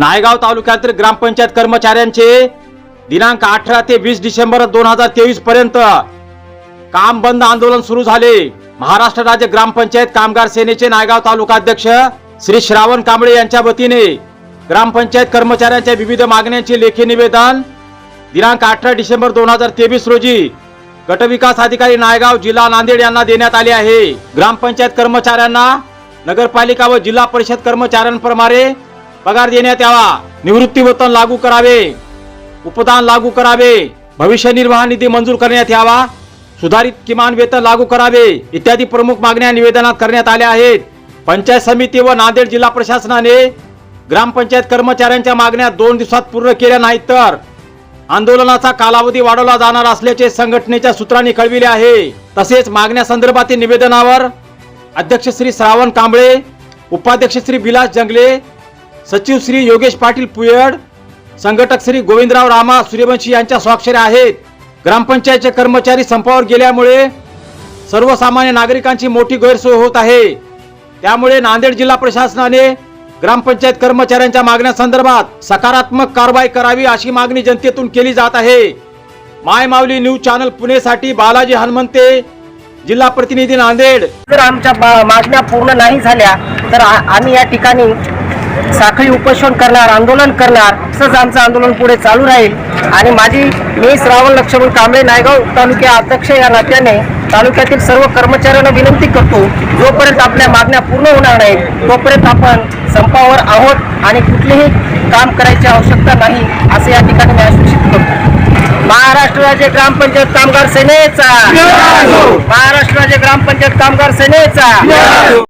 नायगाव तालुक्यातील ग्रामपंचायत कर्मचाऱ्यांचे दिनांक अठरा ते वीस डिसेंबर दोन हजार तेवीस पर्यंत काम बंद आंदोलन सुरू झाले. महाराष्ट्र राज्य ग्रामपंचायत कामगार सेनेचे नायगाव तालुका अध्यक्ष श्री श्रावण कांबळे यांच्या वतीने ग्रामपंचायत कर्मचाऱ्यांच्या विविध मागण्यांचे लेखी निवेदन दिनांक अठरा डिसेंबर दोन हजार तेवीस रोजी गटविकास अधिकारी नायगाव जिल्हा नांदेड यांना देण्यात आले आहे. ग्रामपंचायत कर्मचाऱ्यांना नगरपालिका व जिल्हा परिषद कर्मचाऱ्यांप्रमाणे पगार देण्यात यावा. निवृत्ती वेतन लागू करावे. उपदान लागू करावे. भविष्य निर्वाह निधी मंजूर करण्यात यावा. सुधारित किमान वेतन लागू करावे. इत्यादी प्रमुख मागण्या निवेदनात करण्यात आल्या आहेत. पंचायत समिती व नांदेड जिल्हा प्रशासनाने ग्रामपंचायत कर्मचाऱ्यांच्या मागण्या दोन दिवसात पूर्ण केल्या नाहीत तर आंदोलनाचा कालावधी वाढवला जाणार असल्याचे संघटनेच्या सूत्रांनी कळविले आहे. तसेच मागण्या संदर्भातील निवेदनावर अध्यक्ष श्री श्रावण कांबळे उपाध्यक्ष श्री विलास जंगले सचिव श्री योगेश पाटील पुयड संघटक श्री गोविंदराव रामा सूर्यवंशी यांच्या स्वाक्षऱ्या आहेत. ग्रामपंचायतचे कर्मचारी संपावर गेल्यामुळे सर्वसामान्य नागरिकांची मोठी गैरसोय होत आहे. त्यामुळे नांदेड जिल्हा प्रशासनाने ग्रामपंचायत कर्मचाऱ्यांच्या मागण्यासंदर्भात सकारात्मक कारवाई करावी अशी मागणी जनतेतून केली जात आहे. माय माऊली न्यूज चॅनल पुणेसाठी बालाजी हनुमंते जिल्हा प्रतिनिधी नांदेड. जर आमच्या मागण्या पूर्ण नाही झाल्या तर आम्ही या ठिकाणी साखळी उपोषण करणार आंदोलन करणार असंच आमचं आंदोलन पुढे चालू राहील. आणि माझी मी श्रावण लक्ष्मण कांबळे नायगाव तालुक्या अध्यक्ष या नात्याने तालुक्यातील सर्व कर्मचाऱ्यांना विनंती करतो जोपर्यंत आपल्या मागण्या पूर्ण होणार नाहीत तोपर्यंत आपण संपावर आहोत आणि कुठलेही काम करायची आवश्यकता नाही असे या ठिकाणी मी आश्वासित करतो. महाराष्ट्र राज्य ग्रामपंचायत कामगार सेनेचा! महाराष्ट्र राज्य ग्रामपंचायत कामगार सेनेचा!